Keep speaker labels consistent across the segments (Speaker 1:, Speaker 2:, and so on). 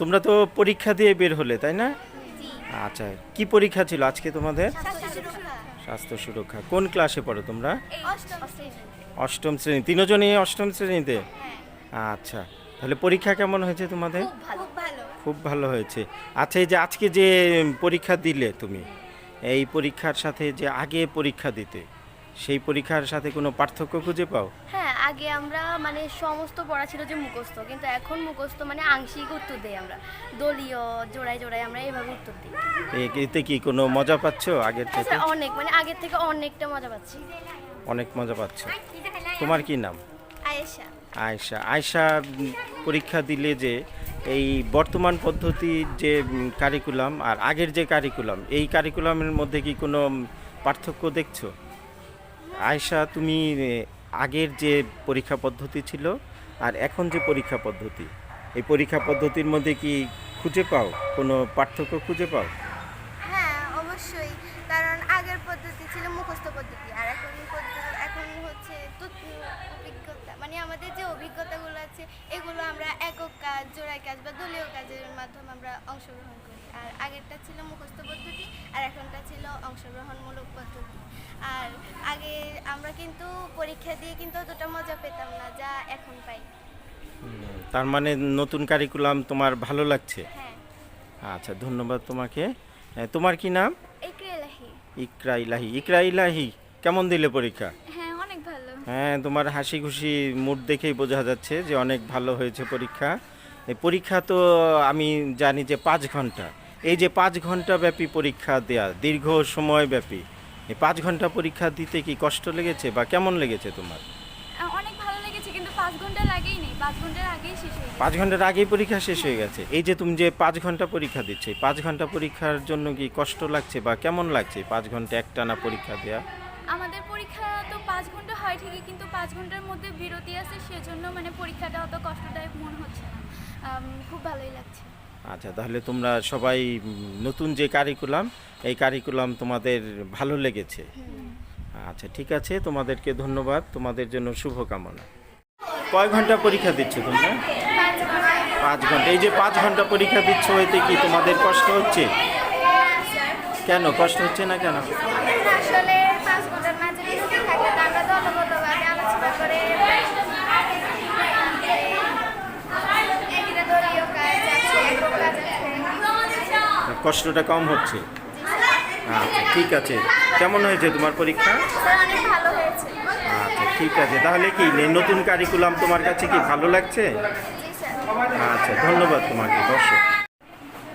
Speaker 1: তোমরা তো পরীক্ষা দিয়ে বের হলে তাই না? আচ্ছা কি পরীক্ষা ছিল আজকে তোমাদের? স্বাস্থ্য সুরক্ষা। কোন ক্লাসে পড়ো তোমরা? অষ্টম শ্রেণি। তিনজনই অষ্টম শ্রেণীতে? আচ্ছা তাহলে পরীক্ষা কেমন হয়েছে তোমাদের?
Speaker 2: খুব ভালো
Speaker 1: হয়েছে। আচ্ছা এই যে আজকে যে পরীক্ষা দিলে তুমি এই পরীক্ষার সাথে যে আগে পরীক্ষা দিতে সেই পরীক্ষার সাথে কোনো পার্থক্য খুঁজে পাও?
Speaker 2: হ্যাঁ আগে আমরা মানে সমস্ত পড়া ছিল যে মুখস্থ কিন্তু এখন মুখস্থ মানে আংশিক উত্তর দেই আমরা। দলীয় জোড়ায় জোড়ায় আমরা এইভাবে উত্তর দিই।
Speaker 1: এতে কি কোনো মজা পাচ্ছ আগের
Speaker 2: হ্যাঁ
Speaker 1: থেকে?
Speaker 2: অনেক মানে আগের থেকে অনেকটা মজা পাচ্ছি।
Speaker 1: অনেক মজা পাচ্ছ। তোমার কি নাম?
Speaker 2: আয়েশা।
Speaker 1: আয়েশা। আয়শা পরীক্ষা দিলে যে এই বর্তমান পদ্ধতির যে কারিকুলাম আর আগের যে কারিকুলাম এই কারিকুলামের মধ্যে কি কোনো পার্থক্য দেখছ? আয়শা তুমি আগের যে পরীক্ষা পদ্ধতি ছিল আর এখন যে পরীক্ষা পদ্ধতি, এই পরীক্ষা পদ্ধতির মধ্যে কি খুঁজে পাও? কোনো পার্থক্য খুঁজে পাও?
Speaker 3: কাজ কাজ বা দলীয় কাজের মাধ্যমে আমরা অংশগ্রহণ করি। আর আগেরটা ছিল মুখস্থ পদ্ধতি আর এখনটা ছিল অংশগ্রহণমূলক পদ্ধতি। আর আগে আমরা কিন্তু পরীক্ষা দিয়ে কিন্তু অতটা মজা পেতাম না যা এখন পাই।
Speaker 1: তার মানে নতুন কারিকুলাম তোমার ভালো লাগছে?
Speaker 3: হ্যাঁ।
Speaker 1: আচ্ছা ধন্যবাদ তোমাকে। তোমার কি নাম? ইকরা ইলাহি ইকরা ইলাহি কেমন দিলে পরীক্ষা?
Speaker 3: হ্যাঁ অনেক
Speaker 1: হ্যাঁ তোমার হাসি খুশি মুড দেখেই বোঝা যাচ্ছে যে অনেক ভালো হয়েছে পরীক্ষা। পরীক্ষা তো আমি জানি যে পাঁচ ঘণ্টা। এই যে পাঁচ ঘণ্টা ব্যাপী পরীক্ষা দেয়া দীর্ঘ সময় ব্যাপী এই পাঁচ ঘণ্টা পরীক্ষা দিতে কি কষ্ট লেগেছে বা কেমন লেগেছে তোমার?
Speaker 4: অনেক ভালো লেগেছে কিন্তু পাঁচ নেই ঘণ্টার আগেই শেষ হয়ে
Speaker 1: পাঁচ ঘণ্টার আগেই পরীক্ষা শেষ হয়ে গেছে। এই যে তুমি যে পাঁচ ঘণ্টা পরীক্ষা দিচ্ছ এই পাঁচ ঘণ্টা পরীক্ষার জন্য কি কষ্ট লাগছে বা কেমন লাগছে পাঁচ ঘণ্টা একটানা পরীক্ষা দেয়া?
Speaker 4: আমাদের পরীক্ষা তো পাঁচ ঘণ্টা হয় ঠিকই কিন্তু পাঁচ ঘণ্টার মধ্যে বিরতি আছে সেজন্য মানে পরীক্ষাটা অত কষ্টদায়ক মনে হচ্ছে না। খুব ভালোই লাগছে।
Speaker 1: আচ্ছা তাহলে তোমরা সবাই নতুন যে কারিকুলাম এই কারিকুলাম তোমাদের ভালো লেগেছে। আচ্ছা ঠিক আছে তোমাদেরকে ধন্যবাদ তোমাদের জন্য শুভকামনা। কয় ঘণ্টা পরীক্ষা দিচ্ছ তোমরা? পাঁচ ঘণ্টা। এই যে পাঁচ ঘণ্টা পরীক্ষা দিচ্ছ এতে কি তোমাদের কষ্ট হচ্ছে? কেন? কষ্ট হচ্ছে না কেন?
Speaker 3: আসলে পাঁচ ঘণ্টার মাঝে বিরতি থাকলে তো আমরা দলগতভাবে আলোচনা করে একটা দলীয় কাজ আছে একক কাজ আছে
Speaker 1: কষ্টটা কম হচ্ছে। আচ্ছা ঠিক আছে। কেমন হয়েছে তোমার পরীক্ষা?
Speaker 3: হয়েছে।
Speaker 1: আচ্ছা ঠিক আছে। তাহলে কি নতুন কারিকুলাম তোমার কাছে কি ভালো লাগছে? আচ্ছা ধন্যবাদ তোমাকে দর্শক।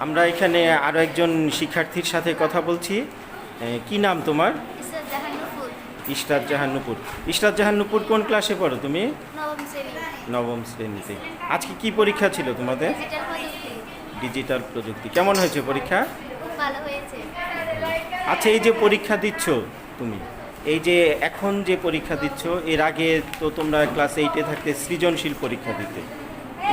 Speaker 1: আমরা এখানে আরও একজন শিক্ষার্থীর সাথে কথা বলছি। কি নাম তোমার? ইশরাত জাহান্নুপুর। ইশরাত জাহান্নুপুর। কোন ক্লাসে পড়ো তুমি?
Speaker 3: নবম
Speaker 1: শ্রেণীতে। আজকে কি পরীক্ষা ছিল তোমাদের?
Speaker 3: ডিজিটাল প্রযুক্তি।
Speaker 1: কেমন হয়েছে পরীক্ষা?
Speaker 3: ভালো হয়েছে।
Speaker 1: আচ্ছা এই যে পরীক্ষা দিচ্ছ তুমি এই যে এখন যে পরীক্ষা দিচ্ছ এর আগে তো তোমরা ক্লাস এইটে থাকতে সৃজনশীল পরীক্ষা দিতে।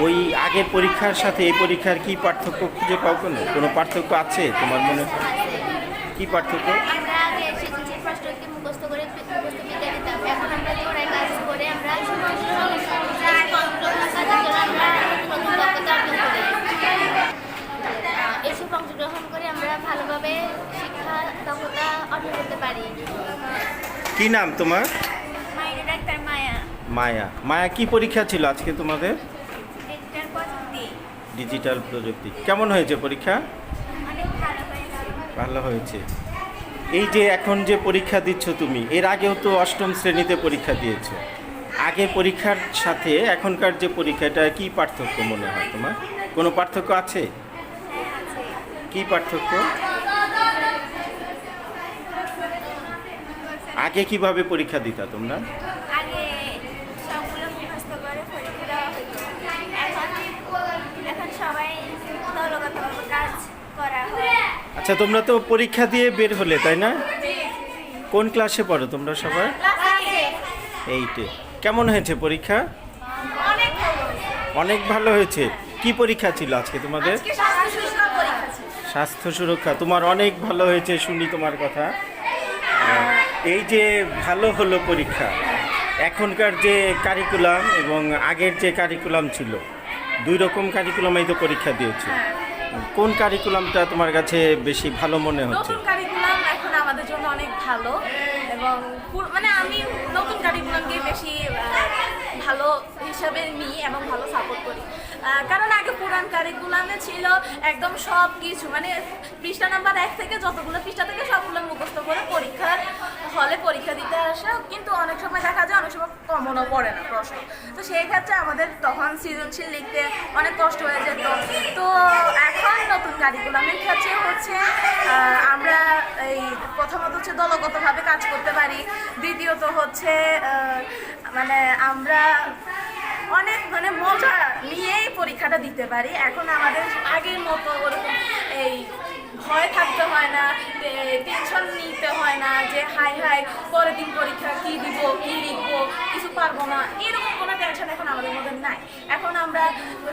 Speaker 1: ওই আগের পরীক্ষার সাথে এই পরীক্ষার কি পার্থক্য খুঁজে পাও কোনো? কোনো পার্থক্য আছে তোমার মনে? হয়? কি পার্থক্য
Speaker 3: আমরা আগে সৃজনশীল প্রশ্নকে মুখস্থ করে মুখস্থ বিদ্যা দিতাম এখন আমরা জোড়ায় কাজ করে আমরা নতুন দক্ষতা অর্জন করি এসব অংশগ্রহণ করে আমরা ভালোভাবে শিক্ষা দক্ষতা অর্জন করতে পারি
Speaker 1: কি নাম তোমার?
Speaker 3: মায়া
Speaker 1: মায়া। কি পরীক্ষা ছিল আজকে তোমাদের?
Speaker 3: ডিজিটাল প্রযুক্তি।
Speaker 1: কেমন হয়েছে পরীক্ষা?
Speaker 3: ভালো হয়েছে।
Speaker 1: এই যে এখন যে পরীক্ষা দিচ্ছ তুমি এর আগেও তো অষ্টম শ্রেণীতে পরীক্ষা দিয়েছ। আগে পরীক্ষার সাথে এখনকার যে পরীক্ষা এটা কি পার্থক্য মনে হয় তোমার? কোনো পার্থক্য আছে। কি পার্থক্য? আগে কীভাবে পরীক্ষা দিতা তোমরা? আচ্ছা তোমরা তো পরীক্ষা দিয়ে বের হলে তাই না? কোন ক্লাসে পড়ো তোমরা সবাই? এইটে কেমন হয়েছে পরীক্ষা?
Speaker 3: অনেক ভালো
Speaker 1: হয়েছে। কি পরীক্ষা ছিল আজকে তোমাদের? স্বাস্থ্য সুরক্ষা। তোমার অনেক ভালো হয়েছে শুনি তোমার কথা। এই যে ভালো হলো পরীক্ষা, এখনকার যে কারিকুলাম এবং আগের যে কারিকুলাম ছিল, দুই রকম কারিকুলামেই তো পরীক্ষা দিয়েছে। কোন কারিকুলামটা তোমার কাছে বেশি ভালো মনে হচ্ছে?
Speaker 5: কারিকুলাম এখন আমাদের জন্য অনেক ভালো এবং মানে আমি নতুন কারিকুলামকে বেশি ভালো হিসাবে নিই এবং ভালো সাপোর্ট করি। কারণ আগে পুরান কারিকুলামে ছিল একদম সব কিছু মানে পৃষ্ঠা নাম্বার এক থেকে যতগুলো পৃষ্ঠা থেকে সবগুলো মুখস্থ করে পরীক্ষার হলে পরীক্ষা দিতে আসা, কিন্তু অনেক সময় দেখা যায় অনেক সময় কমনও পড়ে না প্রশ্ন। তো সেই ক্ষেত্রে আমাদের তখন সৃজনশীল লিখতে অনেক কষ্ট হয়ে যেত। তো এখন নতুন কারিকুলামের ক্ষেত্রে হচ্ছে আমরা এই প্রথমত হচ্ছে দলগতভাবে কাজ করতে পারি, দ্বিতীয়ত হচ্ছে মানে আমরা অনেক মানে মজা নিয়েই পরীক্ষাটা দিতে পারি। এখন আমাদের আগের মতো ওরকম এই ভয় থাকতে হয় না টেনশন নিতে হয় না, যে হাই হাই, পরের দিন পরীক্ষা কি দিব, কি লিখব, কিছু পারব না, এরকম কোনো টেনশন এখন আমাদের মধ্যে নাই। এখন আমরা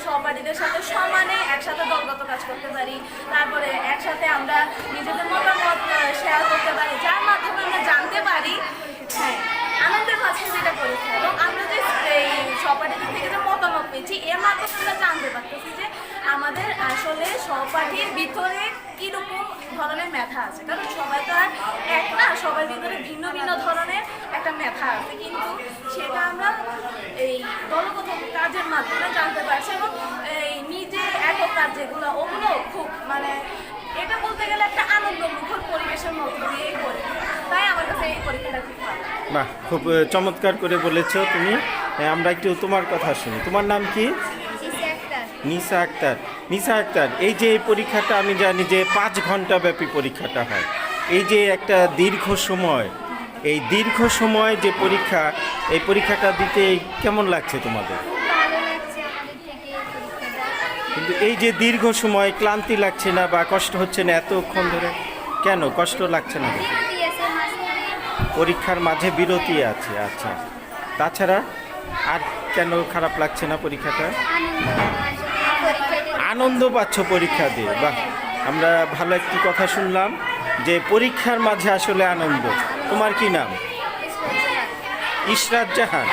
Speaker 5: সহপাঠীদের সাথে সমানে একসাথে দলগত কাজ করতে পারি, তারপরে একসাথে আমরা নিজেদের মতামত শেয়ার করতে পারি, যার মাধ্যমে আমরা জানতে পারি হ্যাঁ। আনন্দের মাঝে যেটা পরীক্ষা এবং আমরা যে এই সহপাঠীদের থেকে যে মতামত পেয়েছি, এর মাধ্যমে আমরা জানতে পারতেছি যে আমাদের আসলে সহপাঠীর ভিতরে কীরকম ধরনের মেধা আছে। কারণ সবাই তো আর এক না, সবার ভিতরে ভিন্ন ভিন্ন ধরনের একটা মেধা আছে। কিন্তু সেটা আমরা এই দলগত কাজের মাধ্যমে জানতে পারছি এবং এই নিজে একক কাজ যেগুলো, ওগুলো খুব মানে এটা বলতে গেলে একটা আনন্দ মুখর পরিবেশের মধ্য দিয়েই করি
Speaker 1: বাহ খুব চমৎকার করে বলেছ তুমি। আমরা একটু তোমার কথা শুনি। তোমার নাম কি? নিসা আক্তার। নিসা আক্তার। এই যে এই পরীক্ষাটা আমি জানি যে পাঁচ ঘণ্টা ব্যাপী পরীক্ষাটা হয়। এই যে একটা দীর্ঘ সময় এই দীর্ঘ সময় যে পরীক্ষা এই পরীক্ষাটা দিতে কেমন লাগছে তোমাদের? কিন্তু এই যে দীর্ঘ সময় ক্লান্তি লাগছে না বা কষ্ট হচ্ছে না এতক্ষণ ধরে? কেন? কষ্ট লাগছে না?
Speaker 6: মাঝখানে
Speaker 1: পরীক্ষার মাঝে বিরতি আছে আচ্ছা। তাছাড়া আর কেন খারাপ লাগছে না পরীক্ষাটা?
Speaker 6: আনন্দ
Speaker 1: পাচ্ছ পরীক্ষা দিয়ে, বাহ। আমরা ভালো একটি কথা শুনলাম যে পরীক্ষার মাঝে আসলে আনন্দ। তোমার কি নাম? ইশরাত জাহান।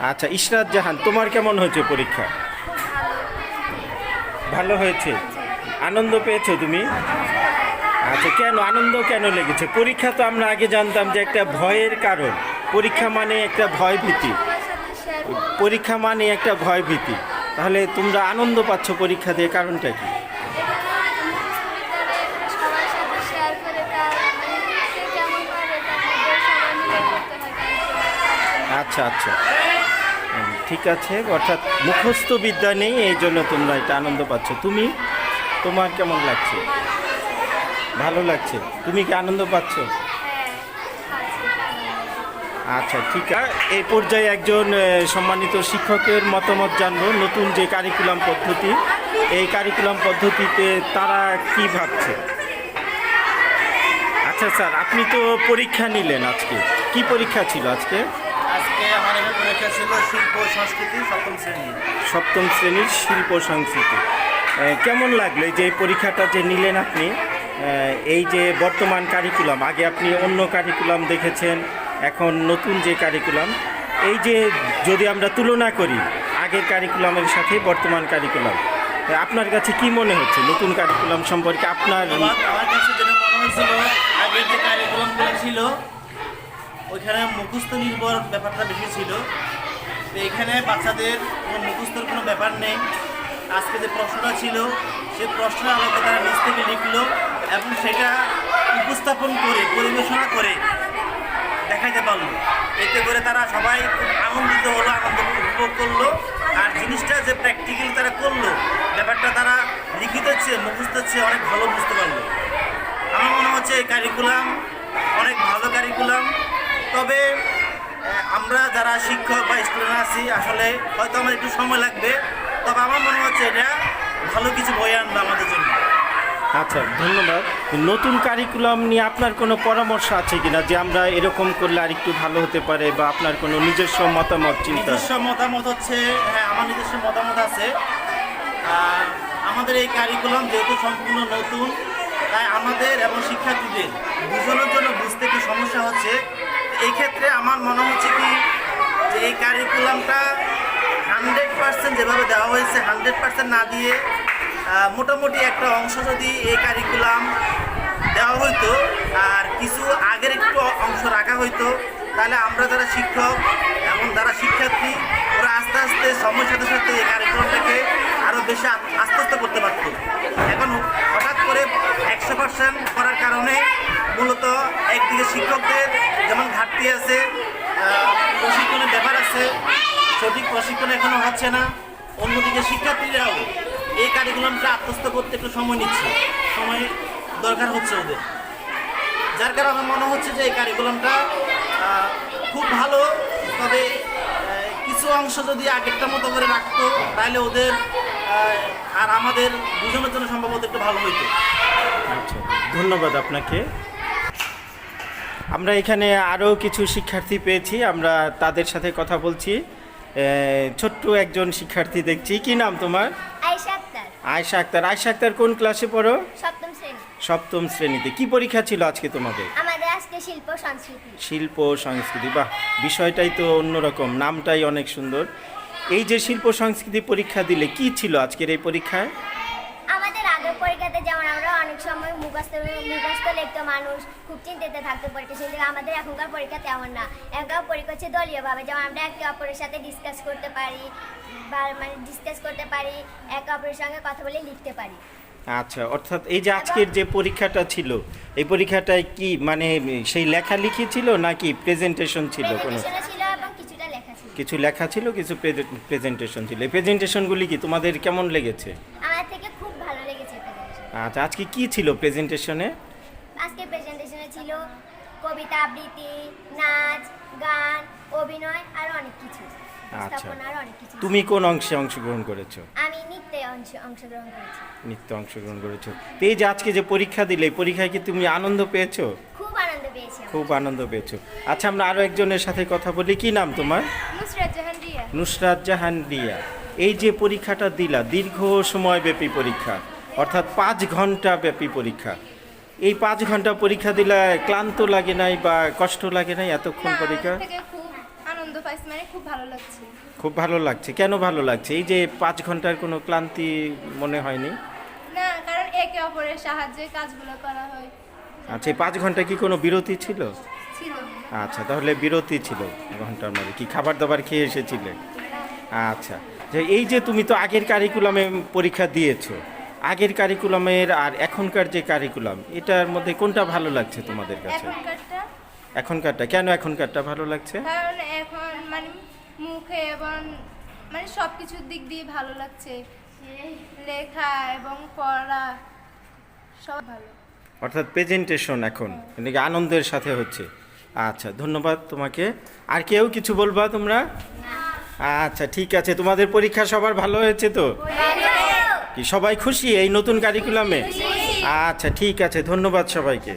Speaker 1: আচ্ছা ইশরাত জাহান, তোমার কেমন হয়েছে পরীক্ষা? ভালো হয়েছে। আনন্দ পেয়েছ তুমি? আচ্ছা কেন? আনন্দ কেন লেগেছে? পরীক্ষা তো আমরা আগে জানতাম যে একটা ভয়ের কারণ। পরীক্ষা মানে একটা ভয় ভীতি পরীক্ষা মানে একটা ভয় ভীতি তাহলে তোমরা আনন্দ পাচ্ছ পরীক্ষা দিয়ে, কারণটা কি। আচ্ছা আচ্ছা। ঠিক আছে, অর্থাৎ মুখস্থ বিদ্যা নেই, এই জন্য তোমরা এটা আনন্দ পাচ্ছ। তুমি? তোমার কেমন লাগছে? ভালো লাগছে। তুমি কি আনন্দ পাচ্ছ?
Speaker 6: হ্যাঁ।
Speaker 1: আচ্ছা ঠিক আছে। এই পর্যায়ে একজন সম্মানিত শিক্ষকের মতামত জানব নতুন যে কারিকুলাম পদ্ধতি। এই কারিকুলাম পদ্ধতিতে তারা কি ভাবছে? আচ্ছা স্যার আপনি তো পরীক্ষা নিলেন আজকে। কি পরীক্ষা ছিল আজকে?
Speaker 7: আজকে আমার পরীক্ষা ছিল শিল্প সংস্কৃতি সপ্তম শ্রেণি।
Speaker 1: সপ্তম শ্রেণির শিল্প সংস্কৃতি। কেমন লাগল যে এই পরীক্ষাটা যে নিলেন আপনি? এই যে বর্তমান কারিকুলাম আগে আপনি অন্য কারিকুলাম দেখেছেন, এখন নতুন যে কারিকুলাম এই যে যদি আমরা তুলনা করি, আগের কারিকুলামের সাথে বর্তমান কারিকুলাম আপনার কাছে কি মনে হচ্ছে নতুন কারিকুলাম সম্পর্কে? আপনার
Speaker 7: আমার কাছে যেটা মনে হয়েছিল, আগের যে কারিকুলামগুলো ছিল, ওইখানে মুখস্থ নির্ভর ব্যাপারটা বেশি ছিল। তো এখানে বাচ্চাদের কোনো মুখস্থর কোনো ব্যাপার নেই। আজকে যে প্রশ্নটা ছিল, সে প্রশ্নের আলোকে তারা নিজ থেকে লিখলো। এবং সেটা উপস্থাপন করে, পরিবেশনা করে দেখাইতে পারল। এতে করে তারা সবাই আনন্দিত হলো, আনন্দ উপভোগ করল। আর জিনিসটা যে প্র্যাকটিক্যালি তারা করল, ব্যাপারটা তারা লিখিত চেয়ে মুখস্থের চেয়ে অনেক ভালো বুঝতে পারল। আমার মনে হচ্ছে এই কারিকুলাম অনেক ভালো কারিকুলাম তবে আমরা যারা শিক্ষক বা স্টুডেন্ট আছি, আসলে হয়তো আমার একটু সময় লাগবে, তবে আমার মনে হচ্ছে এটা ভালো কিছু বই আনবে আমাদের জন্য।
Speaker 1: আচ্ছা ধন্যবাদ। নতুন কারিকুলাম নিয়ে আপনার কোনো পরামর্শ আছে কিনা যে আমরা এরকম করলে আর একটু ভালো হতে পারে বা আপনার কোনো নিজস্ব মতামত, চিন্তা?
Speaker 7: নিজস্ব মতামত হচ্ছে হ্যাঁ আমার নিজস্ব মতামত আছে। আমাদের এই কারিকুলাম যেহেতু সম্পূর্ণ নতুন, তাই আমাদের এবং শিক্ষার্থীদের দুজনের জন্য বুঝতে কি সমস্যা হচ্ছে। এই ক্ষেত্রে আমার মনে হচ্ছে কি, যে এই কারিকুলামটা হান্ড্রেড পার্সেন্ট যেভাবে দেওয়া হয়েছে হান্ড্রেড পার্সেন্ট না দিয়ে মোটামুটি একটা অংশ যদি এই কারিকুলাম দেওয়া হইতো আর কিছু আগের একটু অংশ রাখা হইতো, তাহলে আমরা যারা শিক্ষক এবং যারা শিক্ষার্থী, ওরা আস্তে আস্তে সময়ের সাথে সাথে এই কারিকুলামটাকে আরও বেশি আস্তে আস্তে করতে পারতো। এখন হঠাৎ করে একশো পার্সেন্ট করার কারণে মূলত একদিকে শিক্ষকদের যেমন ঘাটতি আছে প্রশিক্ষণের ব্যাপার আছে, সঠিক প্রশিক্ষণ এখনও হচ্ছে না, অন্যদিকে শিক্ষার্থীরাও এই কারিকুলামটা আত্মস্থ করতে একটু সময় নিচ্ছে। সময় দরকার হচ্ছে ওদের। যার কারণে আমার মনে হচ্ছে যে এই কারিকুলামটা খুব ভালো। তবে কিছু অংশ যদি আগেরটা মতো করে রাখতো তাহলে ওদের আর আমাদের দুজনের জন্য সম্ভবত একটু ভালো হইতো।
Speaker 1: আচ্ছা ধন্যবাদ আপনাকে। আমরা এখানে আরও কিছু শিক্ষার্থী পেয়েছি আমরা তাদের সাথে কথা বলছি। ছোট্ট একজন শিক্ষার্থী দেখছি। কি নাম তোমার? আয়শা আক্তার আয়শা আক্তার কোন ক্লাসে পড়ো?
Speaker 6: সপ্তম শ্রেণি।
Speaker 1: সপ্তম শ্রেণীতে। কি পরীক্ষা ছিল আজকে তোমাদের?
Speaker 6: আমাদের আজকে শিল্প সংস্কৃতি।
Speaker 1: শিল্প সংস্কৃতি। বাহ বিষয়টাই তো অন্যরকম নামটাই অনেক সুন্দর। এই যে শিল্প সংস্কৃতি পরীক্ষা দিলে কি ছিল আজকের এই পরীক্ষায়?
Speaker 6: যেমন আমরা অনেক সময় মুখস্থ মুখস্থ লিখতো মানুষ খুব চিন্তিত থাকতো পরীক্ষা কিন্তু আমাদের এখনকার পরীক্ষা তেমন না। এখনকার পরীক্ষা হচ্ছে দলীয়ভাবে। যেমন আমরা একে অপরের সাথে ডিসকাস করতে পারি বা মানে ডিসকাস করতে পারি একে অপরের সঙ্গে কথা বলে লিখতে পারি।
Speaker 1: আচ্ছা অর্থাৎ এই যে আজকের যে পরীক্ষাটা ছিল এই পরীক্ষাটায় কি মানে সেই লেখালেখি ছিল নাকি প্রেজেন্টেশন ছিল কোনো?
Speaker 6: লেখা
Speaker 1: কিছু লেখা ছিল কিছু প্রেজেন্টেশন ছিল। এই প্রেজেন্টেশনগুলি কি তোমাদের কেমন লেগেছে
Speaker 6: আমার থেকে খুব ভালো লেগেছে প্রেজেন্টেশন
Speaker 1: আচ্ছা আজকে কি ছিল প্রেজেন্টেশনে
Speaker 6: আজকে প্রেজেন্টেশনে ছিল কবিতা আবৃত্তি নাচ গান অভিনয় আর অনেক কিছু। আর কিছু।
Speaker 1: তুমি কোন অংশে অংশগ্রহণ করেছ?
Speaker 6: আমি নৃত্যে অংশ অংশগ্রহণ করেছি।
Speaker 1: নৃত্য অংশগ্রহণ করেছ। তো এই যে আজকে যে পরীক্ষা দিলে পরীক্ষায় কি তুমি আনন্দ পেয়েছ?
Speaker 6: খুব আনন্দ পেয়েছি
Speaker 1: খুব আনন্দ পেয়েছ। আচ্ছা আমরা আরও একজনের সাথে কথা বলি। কি নাম তোমার?
Speaker 8: নুসরাত জাহান রিয়া।
Speaker 1: নুসরাত জাহান রিয়া। এই যে পরীক্ষাটা দিলা দীর্ঘ সময়ব্যাপী পরীক্ষা। অর্থাৎ পাঁচ ঘণ্টা ব্যাপী পরীক্ষা। এই পাঁচ ঘণ্টা পরীক্ষা দিলে ক্লান্ত লাগে নাই বা কষ্ট লাগে নাই এতক্ষণ পরীক্ষা?
Speaker 8: খুব আনন্দ পাইছি মানে খুব ভালো লাগছে।
Speaker 1: কেন ভালো লাগছে? এই যে পাঁচ ঘণ্টার কোনো ক্লান্তি মনে হয়নি?
Speaker 8: না কারণ একে অপরের সাহায্যে কাজগুলো করা হয়।
Speaker 1: আচ্ছা এই পাঁচ ঘণ্টা কি কোনো বিরতি ছিল?
Speaker 8: ছিল
Speaker 1: আচ্ছা তাহলে বিরতি ছিল ঘণ্টার মধ্যে। কি খাবার দাবার খেয়ে এসেছিলে? আচ্ছা এই যে তুমি তো আগের কারিকুলামে পরীক্ষা দিয়েছ। আগের কারিকুলামের আর এখনকার যে কারিকুলাম এটার মধ্যে কোনটা ভালো লাগছে তোমাদের কাছে? এখনকারটা? কেন এখনকারটা ভালো লাগছে?
Speaker 8: কারণ এখন মানে মুখে এবং মানে সব কিছুর দিক দিয়ে ভালো লাগছে। লেখা এবং পড়া সব ভালো।
Speaker 1: অর্থাৎ প্রেজেন্টেশন এখন এদিকে আনন্দের সাথে হচ্ছে। আচ্ছা ধন্যবাদ তোমাকে। আর কেউ কিছু বলবা তোমরা? আচ্ছা ঠিক আছে। তোমাদের পরীক্ষা সবার ভালো হয়েছে তো? কি সবাই খুশি এই নতুন কারিকুলামে আচ্ছা ঠিক আছে ধন্যবাদ সবাইকে।